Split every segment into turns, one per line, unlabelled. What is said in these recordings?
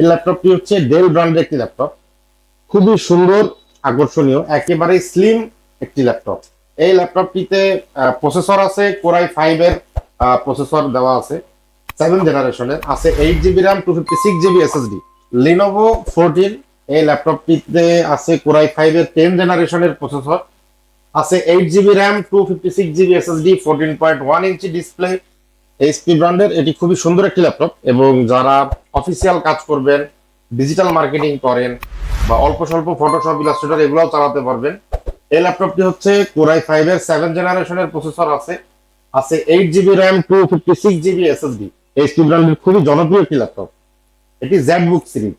এই ল্যাপটপটি হচ্ছে ডেল ব্র্যান্ডের একটি ল্যাপটপ খুবই সুন্দর, আকর্ষণীয়, একেবারে স্লিম একটি ল্যাপটপ এই ল্যাপটপটিতে প্রসেসর আছে কোরাই ফাইভ এর প্রসেসর দেওয়া আছে সেভেন জেনারেশনের আছে eight GB RAM two fifty six GB SSD Lenovo fourteen এই ল্যাপটপটিতে আছে কোরাই ফাইভ এর টেন জেনারেশনের প্রসেসর আছে eight GB RAM two fifty six GB SSD fourteen point one inch display HP ব্র্যান্ডের এটি খুবই সুন্দর একটি ল্যাপটপ এবং যারা অফিসিয়াল কাজ করবেন ডিজিটাল মার্কেটিং করেন বা অল্প স্বল্প ফটোশপ ইলাস্ট্রেটর এগুলোও চালাতে পারবেন। এই ল্যাপটপটি হচ্ছে কোরাই ফাইভ এর সেভেন জেনারেশনের প্রসেসর আছে। আছে eight GB RAM two fifty six GB SSD HP ব্র্যান্ডের খুবই জনপ্রিয় একটি ল্যাপটপ এটি জেড বুক সিরিজ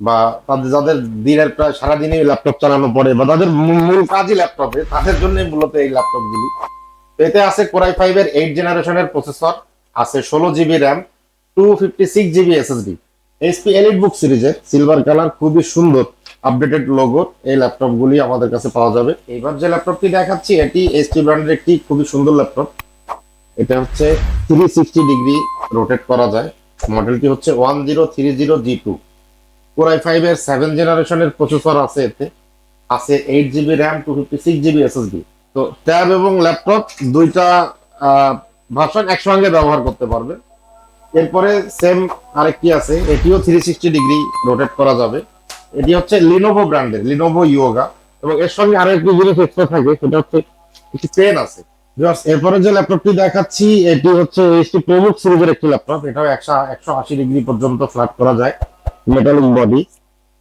বা তাদের, যাদের দিনের প্রায় সারাদিনই ল্যাপটপ চালানো পড়ে বা তাদের মূল কাজই ল্যাপটপে তাদের জন্য মূলত এই ল্যাপটপগুলি এতে আছে কোরাই ফাইভ এর এইট জেনারেশনের প্রসেসর আছে ষোলো GB RAM two fifty six GB SSD HP elite book সিরিজের সিলভার কালার খুবই সুন্দর আপডেটেড লোগো এই ল্যাপটপ গুলি আমাদের কাছে পাওয়া যাবে। এইবার যে ল্যাপটপটি দেখাচ্ছি, এটি এইচপি ব্র্যান্ডের একটি খুবই সুন্দর ল্যাপটপ এটা হচ্ছে থ্রি সিক্সটি ডিগ্রি রোটেট করা যায়। মডেলটি হচ্ছে one zero three zero G two Core i five এর সেভেন জেনারেশনের প্রসেসর আছে এতে। আছে eight GB RAM two fifty six GB SSD তো ট্যাব এবং ল্যাপটপ দুইটা ভার্সন একসঙ্গে ব্যবহার করতে পারবে। এরপরে সেম আরেকটি আছে, এটিও থ্রি সিক্সটি ডিগ্রি রোটেট করা যাবে। এটি হচ্ছে লিনোভো ব্র্যান্ডের লিনোভো ইয়োগা এবং এর সঙ্গে আরও একটি জিনিস এক্সট্রা থাকে, সেটা হচ্ছে একটি পেন আছে। এরপরে যে ল্যাপটপটি দেখাচ্ছি, এটি হচ্ছে এইচপি প্রমুখ সিরিজের একটি ল্যাপটপ, এটাও একশো একশো আশি ডিগ্রি পর্যন্ত ফ্ল্যাট করা যায় মেটালিক বডি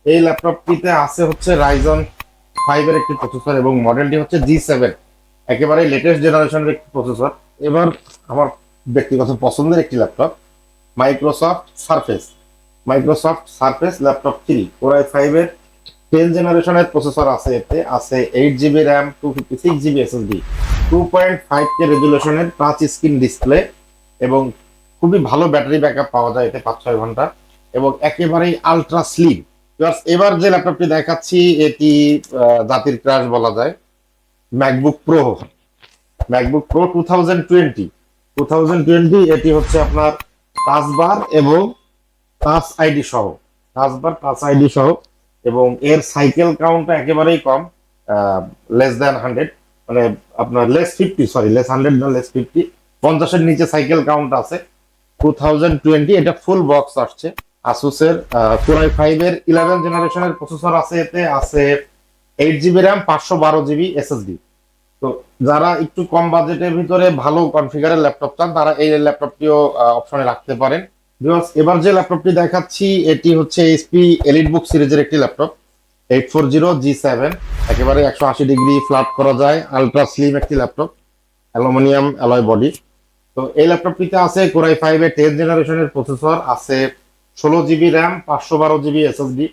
এই ল্যাপটপটিতে আছে হচ্ছে রাইজন ফাইভ এর একটি প্রসেসর এবং মডেলটি হচ্ছে জি সেভেন একেবারে লেটেস্ট জেনারেশনের একটি প্রসেসর এবার আমার ব্যক্তিগত পছন্দের একটি laptop Microsoft Surface Microsoft Surface laptop three Core i five এর টেন জেনারেশনের প্রসেসর আছে এতে। আছে eight GB RAM two fifty six GB S S SSD two point five K রেজুলেশনের touch screen display এবং খুবই ভালো ব্যাটারি ব্যাকআপ পাওয়া যায় এতে পাঁচ ছয় ঘণ্টা। এবং একেবারেই আলট্রা স্লিম এবার যে ল্যাপটপটি দেখাচ্ছি, এটি জাতির ক্রাশ বলা যায়। MacBook pro MacBook pro two thousand twenty two thousand twenty এটি হচ্ছে আপনার টাচবার এবং টাচ আইডি সহ। টাচবার টাচ আইডি সহ। এবং এর সাইকেল কাউন্টটা একেবারেই কম লেস দ্যান হান্ড্রেড মানে আপনার less fifty sorry less hundred না লেস ফিফটি পঞ্চাশের নিচে সাইকেল কাউন্ট আছে। টু থাউজেন্ড টোয়েন্টি এটা ফুল বক্স আসছে। আসুসের কোরাই ফাইভ এর ইলেভেন জেনারেশনের প্রসেসর আছে এতে আছে এইট জিবি র্যাম পাঁচশো বারো জিবি এসএসডি তো যারা একটু কম বাজেটের ভিতরে ভালো কনফিগারের ল্যাপটপ চান তারা এই ল্যাপটপটিও অপশনে রাখতে পারেন। Viewers, এবার যে ল্যাপটপটি দেখাচ্ছি এটি হচ্ছে এইচপি এলিট বুক সিরিজের একটি laptop eight four zero G seven একেবারে একশো আশি ডিগ্রি ফ্ল্যাট করা যায় আলট্রা স্লিম একটি ল্যাপটপ অ্যালুমিনিয়াম অ্যালয় বডি তো এই ল্যাপটপটিতে আছে কোরাই ফাইভ এর টেন জেনারেশনের প্রসেসর আছে ষোলো জিবি র্যাম, পাঁচশো বারো জিবি এসএসডি।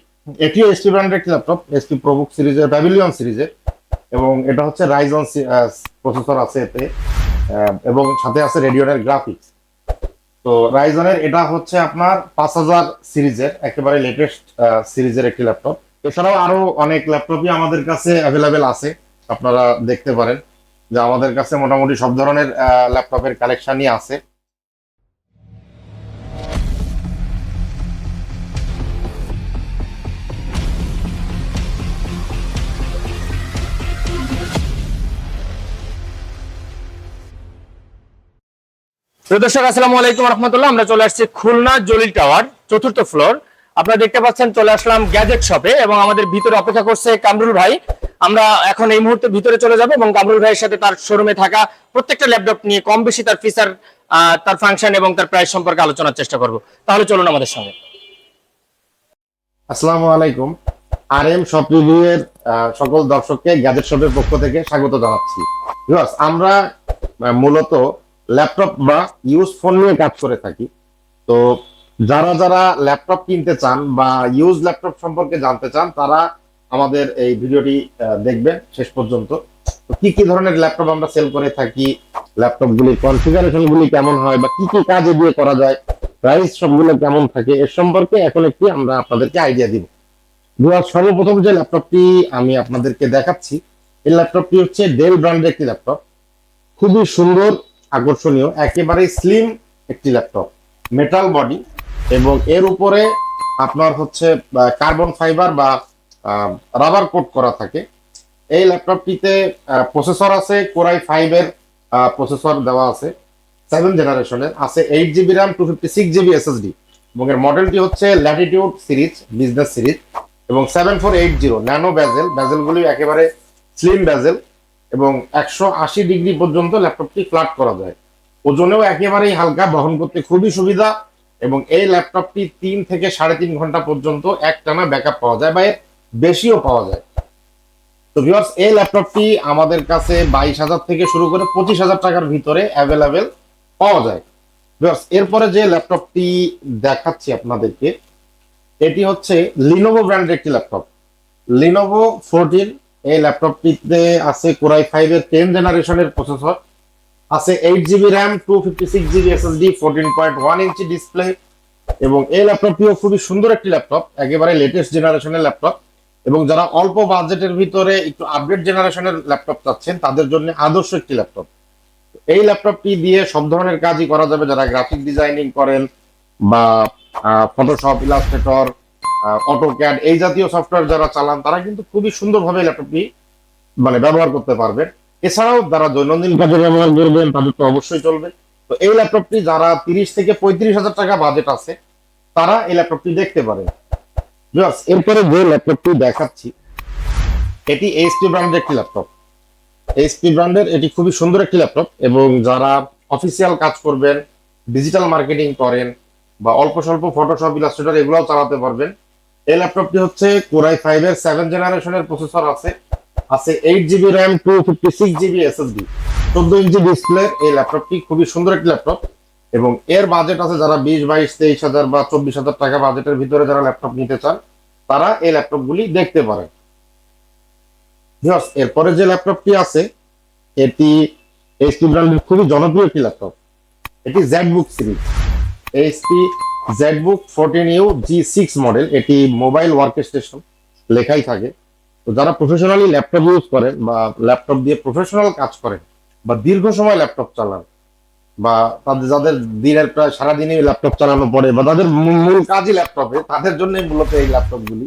এটিও এসপি ব্র্যান্ডের একটি ল্যাপটপ এসপি প্রবুক সিরিজের প্যাভিলিয়ন সিরিজের। এবং এটা হচ্ছে রাইজন প্রসেসর আছে এতে। এবং সাথে আছে রেডিওনের গ্রাফিক্স তো রাইজনের এটা হচ্ছে আপনার পাঁচ হাজার সিরিজের, একেবারে লেটেস্ট সিরিজের একটি ল্যাপটপ এছাড়াও আরও অনেক ল্যাপটপই আমাদের কাছে অ্যাভেলেবেল আছে। আপনারা দেখতে পারেন যে আমাদের কাছে মোটামুটি সব ধরনের ল্যাপটপের কালেকশনই আছে।
দর্শক, আসসালামু আলাইকুম রহমতুল্লাহ। আমরা চলে আসছি খুলনা জলিল টাওয়ার, চতুর্থ ফ্লোর। আপনারা দেখতে পাচ্ছেন, চলে আসলাম গ্যাজেট শপে এবং আমাদের ভিতরে অপেক্ষা করছে কামরুল ভাই। আমরা এখন এই মুহূর্তে ভিতরে চলে যাব এবং কামরুল ভাইয়ের সাথে তার শোরুমে থাকা প্রত্যেকটা ল্যাপটপ নিয়ে কম বেশি তার ফিচার তার ফাংশন এবং তার প্রাইস সম্পর্কে আলোচনার চেষ্টা করব। তাহলে চলুন আমাদের সঙ্গে।
আসসালামু আলাইকুম। আর এম শপ সকল দর্শককে গ্যাজেট শপের পক্ষ থেকে স্বাগত জানাচ্ছি। আমরা মূলত ল্যাপটপ বা ইউজ ফোন নিয়ে কাজ করে থাকি। তো যারা যারা ল্যাপটপ কিনতে চান বা ইউজ ল্যাপটপ সম্পর্কে জানতে চান তারা আমাদের এই ভিডিওটি দেখবেন শেষ পর্যন্ত। তো কি কি ধরনের ল্যাপটপ আমরা সেল করে থাকি ল্যাপটপ গুলির কনফিগারেশন গুলি কেমন হয় বা কি কি কাজে দিয়ে করা যায় প্রাইস সবগুলো কেমন থাকে এর সম্পর্কে এখন একটি আমরা আপনাদেরকে আইডিয়া দিব। Viewers, সর্বপ্রথম যে ল্যাপটপটি আমি আপনাদেরকে দেখাচ্ছি এই ল্যাপটপটি হচ্ছে ডেল ব্র্যান্ডের একটি ল্যাপটপ। খুবই সুন্দর আকর্ষণীয়, একেবারে স্লিম একটি ল্যাপটপ মেটাল বডি এবং এর উপরে আপনার হচ্ছে কার্বন ফাইবার বা রাবার কোট করা থাকে। এই ল্যাপটপটিতে প্রসেসর আছে কোরাই ফাইভ এর প্রসেসর দেওয়া আছে সেভেন জেনারেশনের আছে eight GB RAM two fifty six GB SSD এবং এর মডেলটি হচ্ছে ল্যাটিটিউড সিরিজ বিজনেস সিরিজ এবং seven four eight zero nano bezel ব্যাজেলগুলি একেবারে স্লিম ব্যাজেল এবং একশো আশি ডিগ্রি পর্যন্ত ল্যাপটপটি ফ্ল্যাট করা যায়। ওজনেও একেবারেই হালকা, বহন করতে খুবই সুবিধা এবং এই ল্যাপটপটি তিন থেকে সাড়ে তিন ঘণ্টা পর্যন্ত একটানা ব্যাকআপ পাওয়া যায় বা এর বেশিও পাওয়া যায়। তো ভিউয়ার্স, এই ল্যাপটপটি আমাদের কাছে বাইশ হাজার থেকে শুরু করে পঁচিশ হাজার টাকার ভিতরে অ্যাভেলেবেল পাওয়া যায়। ভিউয়ার্স, এরপরে যে ল্যাপটপটি দেখাচ্ছি আপনাদেরকে, এটি হচ্ছে লিনোভো ব্র্যান্ডের একটি ল্যাপটপ। লিনোভো ফোরটিন এই ল্যাপটপটিতে আছে কোরাই ফাইভ এর টেন জেনারেশনের প্রসেসর আছে eight GB RAM two fifty six GB SSD fourteen point one inch display এবং এই ল্যাপটপটিও খুবই সুন্দর একটি ল্যাপটপ একেবারে লেটেস্ট জেনারেশনের ল্যাপটপ এবং যারা অল্প বাজেটের ভিতরে একটু আপডেট জেনারেশনের ল্যাপটপ চাচ্ছেন, তাদের জন্য আদর্শ একটি ল্যাপটপ এই ল্যাপটপটি দিয়ে সব ধরনের কাজই করা যাবে, যারা গ্রাফিক ডিজাইনিং করেন বা ফটোশপ ইলাস্ট্রেটর অটোক্যাড এই জাতীয় সফটওয়্যার যারা চালান তারা কিন্তু খুবই সুন্দরভাবে ল্যাপটপটি মানে ব্যবহার করতে পারবেন। এছাড়াও যারা দৈনন্দিন কাজে ব্যবহার করবেন তাদের তো অবশ্যই চলবে। তো এই ল্যাপটপটি যারা তিরিশ থেকে পঁয়ত্রিশ হাজার টাকা বাজেট আছে তারা এই ল্যাপটপটি দেখতে Viewers, এরপরে যে ল্যাপটপটি দেখাচ্ছি এটি এইচপি ব্র্যান্ডের একটি ল্যাপটপ এইচপি ব্র্যান্ডের এটি খুবই সুন্দর একটি ল্যাপটপ এবং যারা অফিসিয়াল কাজ করবেন ডিজিটাল মার্কেটিং করেন বা অল্প স্বল্প ফটোশপ ইলাস্ট্রেটর এগুলোও চালাতে পারবেন। এই ল্যাপটপটি হচ্ছে কোরাই ফাইভ এর সেভেন জেনারেশনের প্রসেসর আছে। আছে eight GB RAM two fifty six GB SSD চোদ্দ ইঞ্চি ডিসপ্লে এই ল্যাপটপটি খুবই সুন্দর একটি ল্যাপটপ এবং এর বাজেট আছে যারা বিশ, বাইশ, তেইশ হাজার বা চব্বিশ হাজার টাকা বাজেটের ভিতরে যারা ল্যাপটপ নিতে চান, তারা এই ল্যাপটপগুলি দেখতে পারেন। এরপরে যে ল্যাপটপটি আছে, এটি এইচপি ব্র্যান্ডের খুবই জনপ্রিয় একটি ল্যাপটপ এটি ZBook series HP ZBook fourteen U G six model এটি মোবাইল ওয়ার্ক স্টেশন লেখাই থাকে। তো যারা প্রফেশনালি ল্যাপটপ ইউজ করেন বা ল্যাপটপ দিয়ে প্রফেশনাল কাজ করেন, বা দীর্ঘ সময় ল্যাপটপ চালান, বা তাদের, যাদের দিনের প্রায় সারাদিনই ল্যাপটপ চালানো পড়ে, বা তাদের মূল কাজই ল্যাপটপে তাদের জন্যই মূলত এই ল্যাপটপগুলি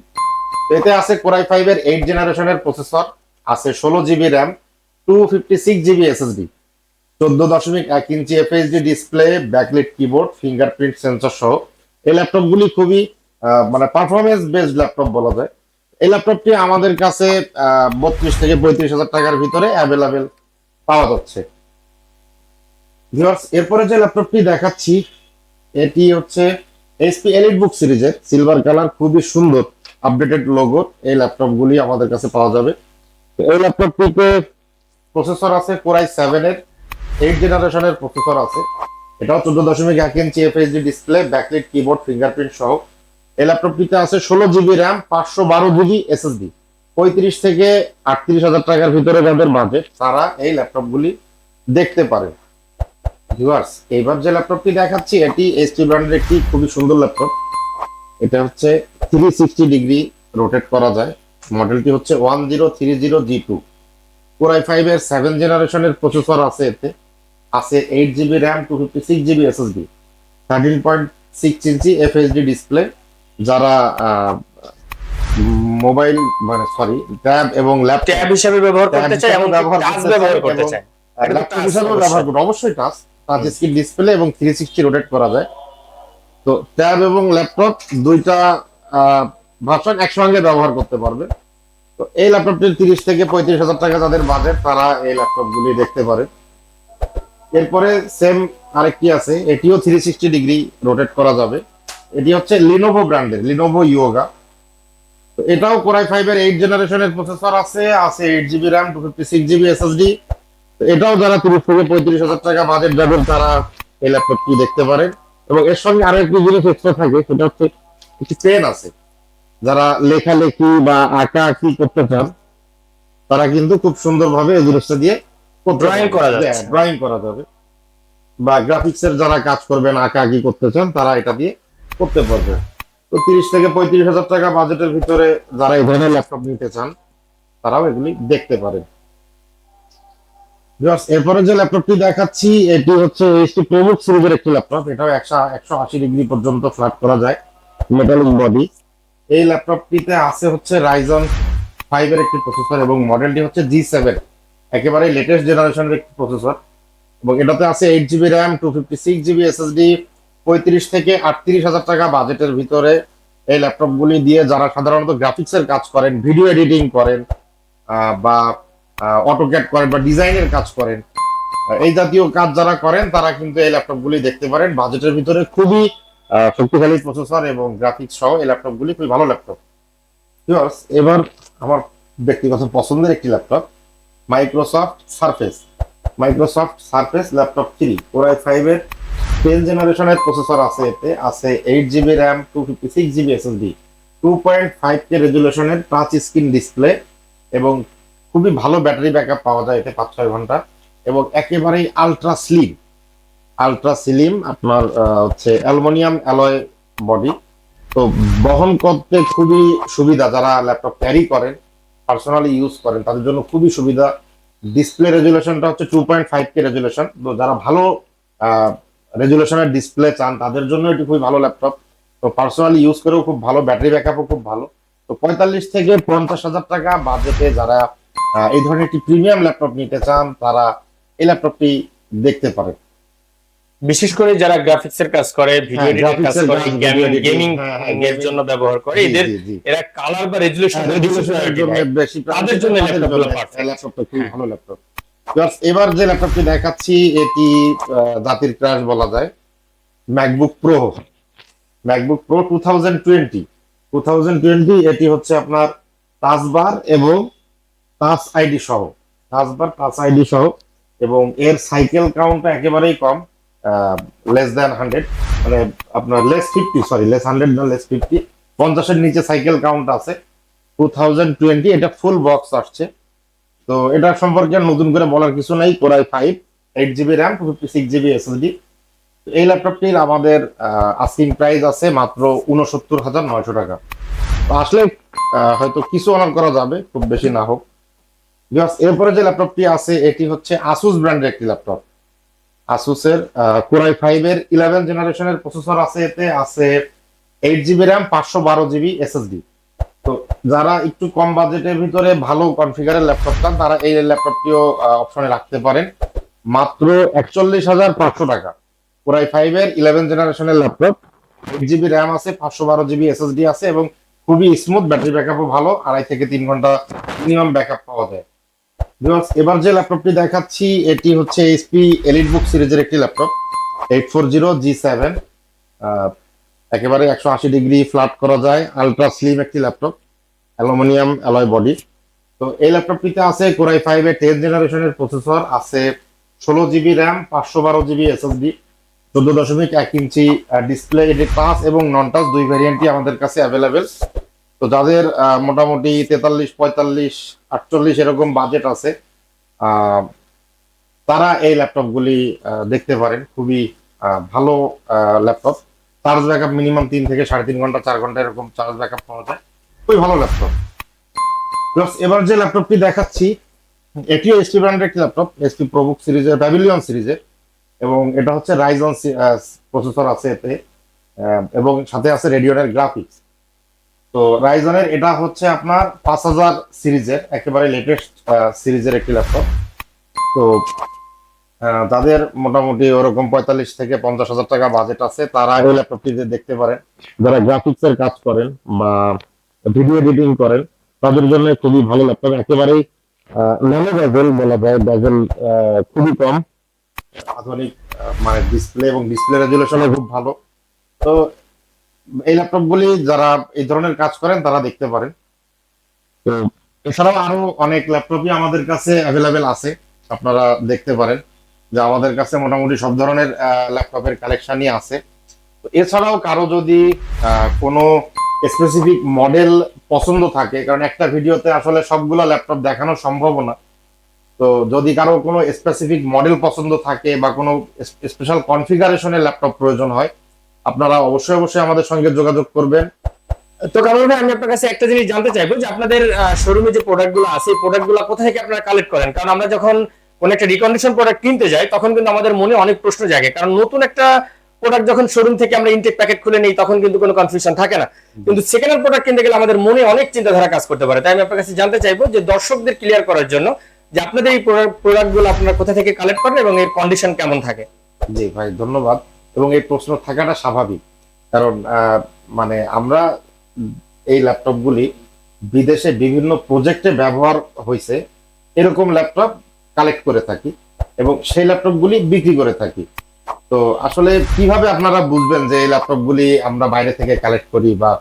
এতে আছে কোরাই ফাইভ এর এইট জেনারেশনের প্রসেসর আছে ষোলো GB RAM two fifty six GB SSD চোদ্দ দশমিক এক inch FHD display backlit keyboard fingerprint sensor সহ। এই ল্যাপটপগুলি খুবই আহ, মানে পারফরমেন্স বেসড ল্যাপটপ বলা যায়। এই ল্যাপটপটি আমাদের কাছে বত্রিশ থেকে পঁয়ত্রিশ হাজার টাকার ভিতরে অ্যাভেলেবেল পাওয়া যাচ্ছে। এরপরে যে ল্যাপটপটি দেখাচ্ছি এটি হচ্ছে এইচপি এলিট বুক সিরিজের সিলভার কালার খুবই সুন্দর আপডেটেড লোগো এই ল্যাপটপগুলি আমাদের কাছে পাওয়া যাবে। এই ল্যাপটপটিতে প্রসেসর আছে কোরাই সেভেন এর। এইট জেনারেশনের প্রসেসর আছে। এটাও চোদ্দ দশমিক এক inch FHD display backlit keyboard fingerprint সহ। এই ল্যাপটপটিতে আছে ষোলো জিবি র্যাম পাঁচশো বারো জিবি এসএসডি পঁয়ত্রিশ থেকে আটত্রিশ হাজার টাকার ভিতরে যাদের বাজেট তারা এই ল্যাপটপগুলি দেখতে পারে। ভিউয়ার্স এইবার যে ল্যাপটপটি দেখাচ্ছি, এটি এইচপি ব্র্যান্ডের একটি খুবই সুন্দর ল্যাপটপ এটা হচ্ছে থ্রি সিক্সটি ডিগ্রি রোটেট করা যায়। মডেলটি হচ্ছে one zero three zero G two core i five এর সেভেন জেনারেশনের প্রসেসর আছে এতে। আছে eight GB RAM two fifty six GB SSD thirteen point six inch FHD display যারা মোবাইল মানে সরি ট্যাব এবং ল্যাপটপ
ট্যাব হিসাবে ব্যবহার করতে চাই এবং
ব্যবহার
টাচ ব্যবহার করতে চাই
ল্যাপটপ
অবশ্যই।
ব্যবহার করতে অবশ্যই টাচ টাচ স্ক্রিন ডিসপ্লে এবং থ্রি সিক্সটি রোটেট করা যায়। তো ট্যাব এবং ল্যাপটপ দুইটা ভার্সন একসঙ্গে ব্যবহার করতে পারবে। তো এই ল্যাপটপটির তিরিশ থেকে পঁয়ত্রিশ হাজার টাকা যাদের বাজেট তারা এই ল্যাপটপ গুলি দেখতে পারে। এরপরে সেম আরেকটি আছে, এটিও থ্রি সিক্সটি ডিগ্রি রোটেট করা যাবে। এটি হচ্ছে লিনোভো ব্র্যান্ডের লিনোভো ইয়োগা তো এটাও কোরাই ফাইভ এর এইট জেনারেশনের প্রসেসর আছে আছে eight GB RAM two fifty six GB SSD এটাও যারা তিরিশ থেকে পঁয়ত্রিশ হাজার টাকা বাজেট যাবেন, তারা এই ল্যাপটপটি দেখতে পারেন। এবং এর সঙ্গে আরও একটি জিনিস এক্সট্রা থাকে, সেটা হচ্ছে একটি পেন আছে। যারা লেখালেখি বা আঁকা আঁকি করতে চান, তারা কিন্তু খুব সুন্দরভাবে এই জিনিসটা দিয়ে
Drawing করা যাচ্ছে।
ড্রয়িং করা যাবে। বা গ্রাফিক্স এর যারা কাজ করবেন আঁকা আঁকি করতে চান তারা এটা দিয়ে করতে পারবে। তো তিরিশ থেকে পঁয়ত্রিশ হাজার টাকা বাজেটের ভিতরে যারা এই ধরনের ল্যাপটপ নিতে চান তারাও এগুলি দেখতে পারেন। এরপরে যে ল্যাপটপটি দেখাচ্ছি এটি হচ্ছে এইচপি প্রবুক সিরিজের একটি ল্যাপটপ এটাও একশো একশো আশি ডিগ্রি পর্যন্ত ফ্ল্যাট করা যায় মেটালিক বডি এই ল্যাপটপটিতে আছে হচ্ছে রাইজন ফাইভ এর একটি প্রসেসর এবং মডেলটি হচ্ছে জি সেভেন একেবারে লেটেস্ট জেনারেশনের একটি প্রসেসর এবং এটাতে আছে eight GB RAM two fifty six GB SSD পঁয়ত্রিশ থেকে আটত্রিশ হাজার টাকা বাজেটের ভিতরে এই ল্যাপটপগুলি দিয়ে যারা সাধারণত গ্রাফিক্সের কাজ করেন ভিডিও এডিটিং করেন বা অটোক্যাট করেন বা ডিজাইনের কাজ করেন এই জাতীয় কাজ যারা করেন, তারা কিন্তু এই ল্যাপটপগুলি দেখতে পারেন। বাজেটের ভিতরে খুবই শক্তিশালী প্রসেসর এবং গ্রাফিক্স সহ এই ল্যাপটপগুলি খুবই ভালো ল্যাপটপ এবার আমার ব্যক্তিগত পছন্দের একটি laptop Microsoft Surface Microsoft Surface laptop three Core i five এর টেন জেনারেশনের প্রসেসর আছে এতে। আছে eight GB RAM two fifty six GB SSD two point five K রেজুলেশনের touch screen display এবং খুবই ভালো ব্যাটারি ব্যাকআপ পাওয়া যায় এতে পাঁচ ছয় ঘণ্টা। এবং একেবারেই আলট্রা স্লিম আলট্রা স্লিম আপনার হচ্ছে অ্যালুমিনিয়াম অ্যালয় বডি তো বহন করতে খুবই সুবিধা যারা ল্যাপটপ ক্যারি করেন। পার্সোনালি ইউজ করেন, তাদের জন্য খুবই সুবিধা। ডিসপ্লে রেজুলেশনটা হচ্ছে two point five K resolution তো যারা ভালো রেজুলেশনের ডিসপ্লে চান, তাদের জন্য এটি খুবই ভালো ল্যাপটপ তো পার্সোনালি ইউজ করেও খুব ভালো ব্যাটারি ব্যাক ব্যাকআপও খুব ভালো। তো পঁয়তাল্লিশ থেকে পঞ্চাশ হাজার টাকা বাজেটে যারা এই ধরনের একটি প্রিমিয়াম ল্যাপটপ নিতে চান, তারা এই ল্যাপটপটি দেখতে পারেন।
বিশেষ করে যারা গ্রাফিক্স এর কাজ করে ভিডিও
হ্যাঁ,
কাজ করে গেমিং
হ্যাঁ, হ্যাঁ,
এর জন্য ব্যবহার করে এদের। এরা কালার বা রেজুলেশন
বেশি
তাদের জন্য
ল্যাপটপটা ভালো ল্যাপটপ এবার যে ল্যাপটপটি দেখাচ্ছি এটি জাতির ক্রাশ বলা যায়। MacBook pro MacBook pro two thousand twenty two thousand twenty এটি হচ্ছে আপনার টাচবার এবং টাচ আইডি সহ। টাচবার টাচ আইডি সহ। এবং এর সাইকেল কাউন্টটা একেবারেই কম। লেস দ্যান হান্ড্রেড মানে আপনার less fifty sorry less hundred না লেস ফিফটি পঞ্চাশের নিচে সাইকেল কাউন্ট আছে। টু থাউজেন্ড টোয়েন্টি এটা ফুল বক্স আসছে। তো এটা সম্পর্কে নতুন করে বলার কিছু নাই core i five eight GB RAM two fifty six GB SSD এই ল্যাপটপটির আমাদের আস্কিং প্রাইস আছে মাত্র উনসত্তর হাজার নয়শো টাকা। তো আসলে হয়তো কিছু অনার করা যাবে, খুব বেশি না হোক। এরপরে যে ল্যাপটপটি আছে, এটি হচ্ছে আসুস ব্র্যান্ডের একটি ল্যাপটপ আসুসের কোরাই ফাইভ এর ইলেভেন জেনারেশনের প্রসেসর আছে এতে, আছে এইট জিবি র্যাম পাঁচশো বারো জিবি এসএসডি তো যারা একটু কম বাজেটের ভিতরে ভালো কনফিগারের ল্যাপটপ চান, তারা এই ল্যাপটপটিও অপশনে রাখতে পারেন। মাত্র একচল্লিশ হাজার পাঁচশো টাকা। কোরাই ফাইভ এর ইলেভেন জেনারেশনের ল্যাপটপ এইট জিবি র্যাম আছে, পাঁচশো বারো জিবি এসএসডি আছে এবং খুবই স্মুথ ব্যাটারি ব্যাকআপও ভালো, আড়াই থেকে তিন ঘণ্টা মিনিমাম ব্যাকআপ পাওয়া যায়। Viewers, এবার যে ল্যাপটপটি দেখাচ্ছি এটি হচ্ছে এইচপি এলিট বুক সিরিজের একটি laptop eight four zero G seven একেবারে একশো আশি ডিগ্রি ফ্ল্যাট করা যায় আলট্রা স্লিম একটি ল্যাপটপ অ্যালুমিনিয়াম অ্যালয় বডি তো এই ল্যাপটপটিতে আছে কোরাই ফাইভ এর টেন জেনারেশনের প্রসেসর আছে ষোলো জিবি র্যাম পাঁচশো বারো জিবি এসএসডি চোদ্দ দশমিক এক ইঞ্চি ডিসপ্লে এটি টাচ এবং নন টাচ দুই ভ্যারিয়েন্টই আমাদের কাছে অ্যাভেলেবেল তো যাদের মোটামুটি তেতাল্লিশ পঁয়তাল্লিশ আটচল্লিশ এরকম বাজেট আছে। তারা এই ল্যাপটপগুলি দেখতে পারেন। খুবই ভালো ল্যাপটপ চার্জ ব্যাকআপ মিনিমাম তিন থেকে সাড়ে তিন ঘণ্টা চার ঘণ্টা এরকম চার্জ ব্যাকআপ পাওয়া যায়। খুবই ভালো ল্যাপটপ Plus, এবার যে ল্যাপটপটি দেখাচ্ছি এটিও এসপি ব্র্যান্ডের একটি ল্যাপটপ এসপি প্রবুক সিরিজের প্যাভিলিয়ন সিরিজের। এবং এটা হচ্ছে রাইজন প্রসেসর আছে এতে। এবং সাথে আছে রেডিওনের গ্রাফিক্স তো রাইজনের এটা হচ্ছে আপনার পাঁচ হাজার সিরিজের, একেবারে লেটেস্ট সিরিজের একটি ল্যাপটপ তো তাদের মোটামুটি ওরকম পঁয়তাল্লিশ থেকে পঞ্চাশ হাজার টাকা বাজেট আছে। তারা এই ল্যাপটপটি দেখতে পারেন, যারা গ্রাফিক্স এর কাজ করেন বা ভিডিও এডিটিং করেন, তাদের জন্য খুবই ভালো ল্যাপটপ একেবারেই ন্যানো বেজেল বলা যায় বেজেল খুবই কম। আধুনিক মানে ডিসপ্লে এবং ডিসপ্লে রেজুলেশন খুব ভালো। তো এই ল্যাপটপগুলি যারা এই ধরনের কাজ করেন, তারা দেখতে পারেন। তো এছাড়াও আরও অনেক ল্যাপটপই আমাদের কাছে অ্যাভেলেবেল আছে, আপনারা দেখতে পারেন। যে আমাদের কাছে মোটামুটি সব ধরনের ল্যাপটপের কালেকশনই আছে। এছাড়াও কারও যদি কোনো স্পেসিফিক মডেল পছন্দ থাকে, কারণ একটা ভিডিওতে আসলে সবগুলো ল্যাপটপ দেখানো সম্ভব না। তো যদি কারও কোনো স্পেসিফিক মডেল পছন্দ থাকে বা কোনো স্পেশাল কনফিগারেশনের ল্যাপটপ প্রয়োজন হয় আপনারা অবশ্যই অবশ্যই আমাদের সঙ্গে যোগাযোগ করবেন।
তো কারণ ভাই আমি আপনার কাছে একটা জিনিস জানতে চাইব যে আপনাদের শোরুমে যে প্রোডাক্টগুলো আছে প্রোডাক্টগুলো কোথা থেকে আপনারা কালেক্ট করেন? কারণ আমরা যখন কোন একটা রিকন্ডিশন প্রোডাক্ট কিনতে যাই তখন কিন্তু আমাদের মনে অনেক প্রশ্ন জাগে। কারণ নতুন একটা প্রোডাক্ট যখন শোরুম থেকে আমরা ইনটেক প্যাকেট খুলে নিই তখন কিন্তু কোনো কনফিউশন থাকে না। কিন্তু সেকেন্ড হ্যান্ড প্রোডাক্ট কিনতে গেলে আমাদের মনে অনেক চিন্তাধারা কাজ করতে পারে। তাই আমি আপনার কাছে জানতে চাইব যে দর্শকদের ক্লিয়ার করার জন্য যে আপনাদের এই প্রোডাক্টগুলো আপনারা কোথা থেকে কালেক্ট করেন এবং এর কন্ডিশন কেমন থাকে?
জি ভাই ধন্যবাদ। এবং এই প্রশ্ন থাকাটা স্বাভাবিক। কারণ মানে আমরা এই ল্যাপটপগুলি বিদেশে বিভিন্ন প্রজেক্টে ব্যবহার হয়েছে এরকম ল্যাপটপ কালেক্ট করে থাকি এবং সেই ল্যাপটপগুলি বিক্রি করে থাকি। তো আসলে কীভাবে আপনারা বুঝবেন যে এই ল্যাপটপগুলি আমরা বাইরে থেকে কালেক্ট করি বা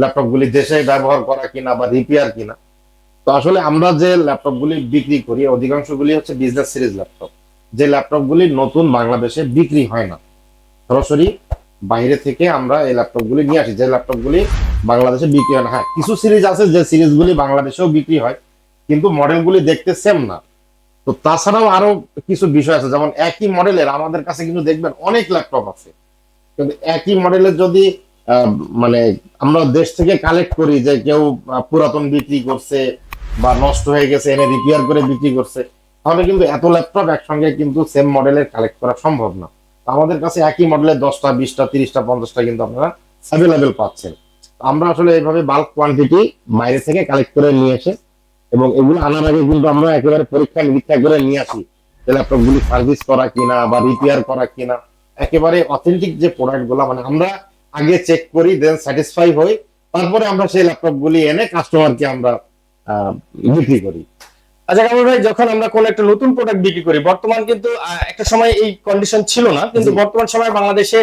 ল্যাপটপগুলি দেশে ব্যবহার করা কিনা বা রিপেয়ার কিনা? তো আসলে আমরা যে ল্যাপটপগুলি বিক্রি করি, অধিকাংশগুলি হচ্ছে বিজনেস সিরিজ ল্যাপটপ। যে ল্যাপটপগুলি নতুন বাংলাদেশে বিক্রি হয় না। সরাসরি বাইরে থেকে আমরা এই ল্যাপটপগুলি নিয়ে আসি। যে ল্যাপটপগুলি বাংলাদেশে বিক্রি হয় না। হ্যাঁ কিছু সিরিজ আছে যে সিরিজগুলি বাংলাদেশেও বিক্রি হয়, কিন্তু মডেলগুলি দেখতে সেম না। তো তাছাড়াও আরও কিছু বিষয় আছে, যেমন একই মডেলের আমাদের কাছে কিন্তু দেখবেন অনেক ল্যাপটপ আছে। কিন্তু একই মডেলের যদি মানে আমরা দেশ থেকে কালেক্ট করি যে কেউ পুরাতন বিক্রি করছে বা নষ্ট হয়ে গেছে, এনে রিপেয়ার করে বিক্রি করছে, তাহলে কিন্তু এত ল্যাপটপ একসঙ্গে কিন্তু সেম মডেলের কালেক্ট করা সম্ভব না। আমাদের কাছে একই মডেলের দশটা, বিশটা, তিরিশটা, পঞ্চাশটা কিন্তু আপনারা অ্যাভেলেবেল পাচ্ছেন। আমরা আসলে এইভাবে বাল্ক কোয়ান্টিটি বাইরে থেকে কালেক্ট করে নিয়ে এসে এবং এগুলো আনার আগে কিন্তু আমরা একেবারে পরীক্ষা নিরীক্ষা করে নিয়ে আসি যে ল্যাপটপ গুলি সার্ভিস করা কিনা বা রিপেয়ার করা কিনা। একেবারে অথেন্টিক যে প্রোডাক্টগুলো মানে আমরা আগে চেক করি দেন স্যাটিসফাই হই, তারপরে আমরা সেই ল্যাপটপ গুলি এনে কাস্টমারকে আমরা বিক্রি করি।
আচ্ছা কামরুল ভাই যখন আমরা কোন একটা নতুন প্রোডাক্ট বিক্রি করি বর্তমান কিন্তু একটা সময় এই কন্ডিশন ছিল না কিন্তু বর্তমান সময় বাংলাদেশে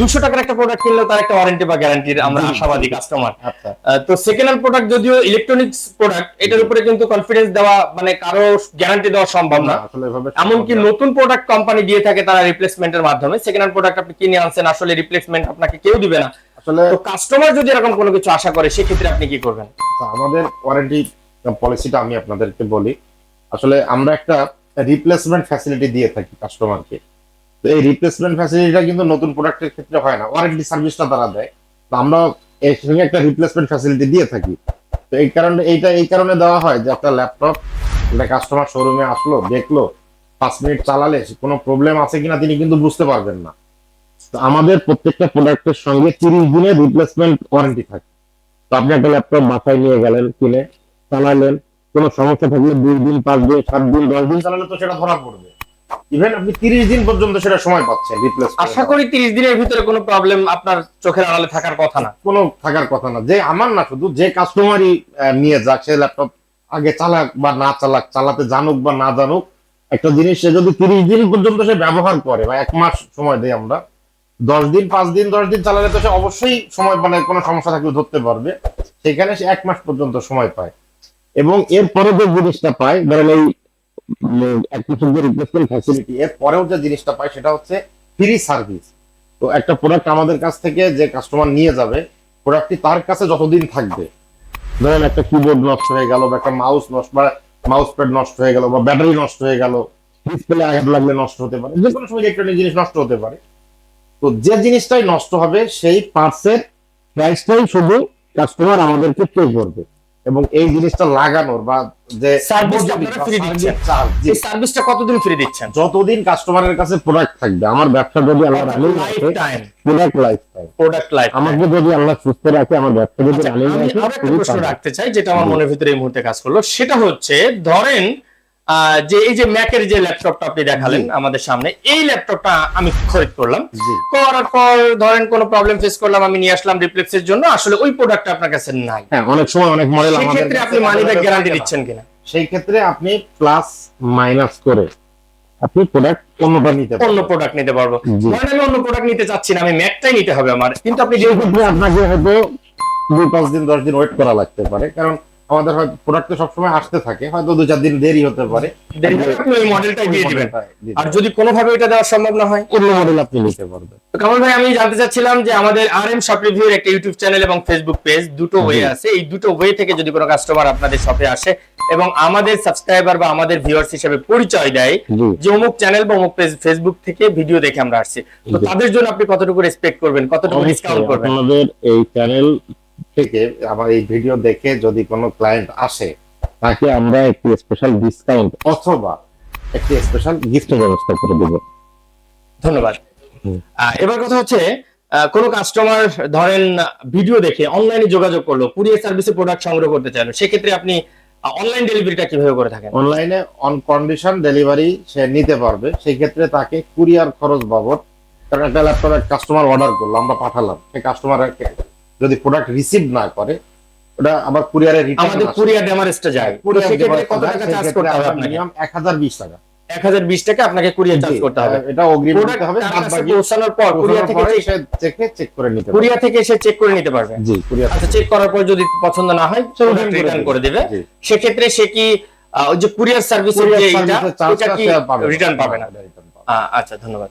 দুশো টাকার একটা প্রোডাক্ট কিনলেও তার একটা ওয়ারেন্টি বা গ্যারান্টির আমরা। আশাবাদী কাস্টমার
আচ্ছা।
তো সেকেন্ড হ্যান্ড প্রোডাক্ট যদিও ইলেকট্রনিক্স প্রোডাক্ট এটার উপরে কিন্তু কনফিডেন্স দেওয়া মানে কারও গ্যারান্টি দেওয়া সম্ভব না।
আসলে
এমনকি নতুন প্রোডাক্ট কোম্পানি দিয়ে থাকে তারা রিপ্লেসমেন্টের মাধ্যমে। সেকেন্ড হ্যান্ড প্রোডাক্ট আপনি কিনে আনছেন আসলে রিপ্লেসমেন্ট আপনাকে কেউ দিবে না।
আসলে
তো কাস্টমার যদি এরকম কোনো কিছু আশা করে সেক্ষেত্রে আপনি কি করবেন?
আমাদের ওয়ারেন্টি পলিসিটা আমি আপনাদেরকে বলি। আসলে আমরা একটা রিপ্লেসমেন্ট ফ্যাসিলিটি দিয়ে থাকি কাস্টমারকে তো এই রিপ্লেসমেন্ট ফ্যাসিলিটিটা কিন্তু নতুন প্রোডাক্টের ক্ষেত্রে হয় না। ওয়ারেন্টি সার্ভিসটা তারা দেয়। তো আমরা এর সঙ্গে একটা রিপ্লেসমেন্ট ফ্যাসিলিটি দিয়ে থাকি। তো এই কারণে, এইটা, এই কারণে দেওয়া হয় যে একটা ল্যাপটপ একটা কাস্টমার শোরুমে আসলো, দেখল, পাঁচ মিনিট চালালে কোনো প্রবলেম আছে কিনা তিনি কিন্তু বুঝতে পারবেন না। তো আমাদের প্রত্যেকটা প্রোডাক্টের সঙ্গে তিরিশ দিনের রিপ্লেসমেন্ট ওয়ারেন্টি থাকে। তো আপনি একটা ল্যাপটপ বাসায় নিয়ে গেলেন কিনে চালালেন কোনো সমস্যা থাকলে দুই দিন পাঁচ দিন সাত দিন দশ দিন চালালে তো সেটা ধরা পড়বে। ইভেন আপনি তিরিশ দিন পর্যন্ত সেটা সময় পাচ্ছেন রিপ্লেস
আশা করি তিরিশ দিনের ভিতরে কোনো প্রবলেম আপনার চোখের আড়ালে থাকার কথা না।
কোনো থাকার কথা না। যে আমার না শুধু যে কাস্টমারই নিয়ে যাক সে ল্যাপটপ আগে চালাক বা না চালাক চালাতে জানুক বা না জানুক একটা জিনিস সে যদি তিরিশ দিন পর্যন্ত সে ব্যবহার করে বা এক মাস সময় দেয় আমরা দশ দিন পাঁচ দিন দশ দিন চালালে তো সে অবশ্যই সময় মানে কোনো সমস্যা থাকলে ধরতে পারবে। সেখানে সে এক মাস পর্যন্ত সময় পায়। এবং এরপরে যে জিনিসটা পায়, ধরেন এই রিপ্লেসমেন্ট ফ্যাসিলিটি এর পরেও যে জিনিসটা পায় সেটা হচ্ছে ফ্রি সার্ভিস তো একটা প্রোডাক্ট আমাদের কাছ থেকে যে কাস্টমার নিয়ে যাবে প্রোডাক্টটি তার কাছে যতদিন থাকবে। ধরেন একটা কিবোর্ড নষ্ট হয়ে গেল বা একটা মাউস নষ্ট বা মাউস প্যাড নষ্ট হয়ে গেল বা ব্যাটারি নষ্ট হয়ে গেল ডিসপ্লে আঘাত লাগলে নষ্ট হতে পারে, যে কোনো সময় ইলেকট্রনিক জিনিস নষ্ট হতে পারে। তো যে জিনিসটাই নষ্ট হবে, সেই পার্টসের প্রাইসটাই শুধু কাস্টমার আমাদেরকে পে করবে। এবং এই জিনিসটা লাগানোর বা যে
সার্ভিসটা কতদিন ফ্রি দিচ্ছেন?
যতদিন কাস্টমারের কাছে প্রোডাক্ট থাকবে আমার ব্যবসা যদি আল্লাহ রানিং রাখে প্রোডাক্ট লাইফ
প্রোডাক্ট লাইফ
আমাকে যদি আল্লাহ সুস্থ রাখে আমার ব্যবসা যদি রানিং
আমি
রাখে
প্রশ্ন রাখতে চাই যেটা আমার মনের ভিতরে এই মুহূর্তে কাজ করল। সেটা হচ্ছে ধরেন যে এই যে ম্যাকের যে ল্যাপটপটা আপনি দেখালেন আমাদের সামনে এই ল্যাপটপটা আমি খরিদ করলাম। করার পর ধরেন কোনো প্রবলেম ফেস করলাম আমি নিয়ে আসলাম রিপ্লেক্সের জন্য আসলে ওই প্রোডাক্ট আপনার কাছে নাই।
হ্যাঁ অনেক সময় অনেক মডেল আমাদের
সেক্ষেত্রে
কাছে
আপনি মানি ব্যাক গ্যারান্টি দিচ্ছেন কিনা?
সেই ক্ষেত্রে আপনি প্লাস মাইনাস করে আপনি প্রোডাক্ট অন্যটা নিতে
অন্য প্রোডাক্ট নিতে পারব। ধরেন আমি অন্য প্রোডাক্ট নিতে চাচ্ছি না আমি ম্যাকটাই নিতে হবে আমার। কিন্তু আপনি
যেহেতু ক্ষেত্রে আপনাকে হয়তো দুই পাঁচ দিন দশ দিন ওয়েট করা লাগতে পারে কারণ আমাদের হয়তো প্রোডাক্ট তো সবসময় আসতে থাকে হয়তো দু চার দিন দেরি হতে পারে।
মডেলটাই দিয়ে দিবেন। আর যদি কোনোভাবে এটা দেওয়া সম্ভব না হয়
অন্য মডেল আপনি নিতে পারবেন।
তো কামাল ভাই আমি জানতে চাচ্ছিলাম যে আমাদের আর এম শপ রিভিউর একটা ইউটিউব চ্যানেল এবং ফেসবুক পেজ দুটো ওয়ে আছে। এই দুটো ওয়ে থেকে যদি কোনো কাস্টমার আপনাদের শপে আসে এবং আমাদের সাবস্ক্রাইবার বা আমাদের ভিউয়ার্স হিসেবে পরিচয় দেয় যে অমুক চ্যানেল বা অমুক পেজ ফেসবুক থেকে ভিডিও দেখে আমরা আসছি। তো তাদের জন্য আপনি কতটুকু রেসপেক্ট করবেন কতটুকু ডিসকাউন্ট করবেন?
আপনাদের এই চ্যানেল থেকে আমার এই ভিডিও দেখে যদি কোনো ক্লায়েন্ট আসে তাকে আমরা একটি স্পেশাল ডিসকাউন্ট অথবা একটি স্পেশাল গিফটের ব্যবস্থা করে দেবো।
ধন্যবাদ। এবার কথা হচ্ছে কোনো কাস্টমার ধরেন ভিডিও দেখে অনলাইনে যোগাযোগ করল কুরিয়ার সার্ভিসে প্রোডাক্ট সংগ্রহ করতে চাইলো সেক্ষেত্রে আপনি অনলাইন ডেলিভারিটা কীভাবে করে থাকেন?
অনলাইনে অন কন্ডিশন ডেলিভারি সে নিতে পারবে সেই ক্ষেত্রে তাকে কুরিয়ার খরচ বাবদ কারণ একটা ল্যাপটপ কাস্টমার অর্ডার করল আমরা পাঠালাম সেই কাস্টমার যদি প্রোডাক্ট রিসিভ না করে ওটা আবার কুরিয়ারে
আমাদের কুরিয়ার ডেমারেজটা যায়। তো সেক্ষেত্রে কত টাকা চার্জ করতে হবে আপনাকে?
মিনিমাম এক হাজার বিশ টাকা।
এক হাজার বিশ টাকা আপনাকে কুরিয়ার চার্জ করতে হবে।
এটা অগ্রিম দিতে হবে
পৌঁছানোর পর কুরিয়ার থেকে
সে চেকে চেক করে নিতে পারবে।
কুরিয়ার থেকে এসে চেক করে নিতে পারবে।
জি কুরিয়ার
আচ্ছা চেক করার পর যদি পছন্দ না হয় রিটার্ন করে দেবে। সেক্ষেত্রে সে কি ওই যে কুরিয়ার সার্ভিসের যে এটা কি রিটার্ন পাবে। না। আহ, আচ্ছা ধন্যবাদ।